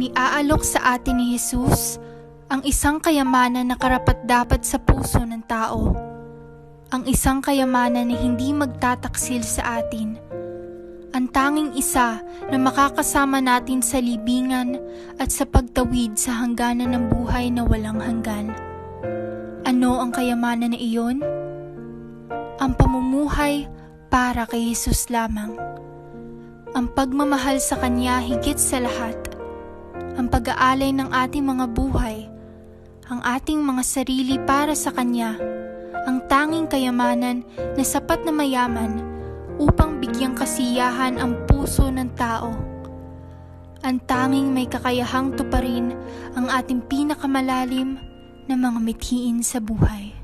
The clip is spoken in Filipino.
Iniaalok sa atin ni Jesus ang isang kayamanan na karapat-dapat sa puso ng tao. Ang isang kayamanan na hindi magtataksil sa atin. Ang tanging isa na makakasama natin sa libingan at sa pagtawid sa hangganan ng buhay na walang hanggan. Ano ang kayamanan na iyon? Ang pamumuhay para kay Jesus lamang. Ang pagmamahal sa Kanya higit sa lahat. Ang pag-aalay ng ating mga buhay. Ang ating mga sarili para sa Kanya. Ang tanging kayamanan na sapat na mayaman upang bigyang kasiyahan ang puso ng tao. Ang tanging may kakayahang tuparin ang ating pinakamalalim na mga mithiin sa buhay.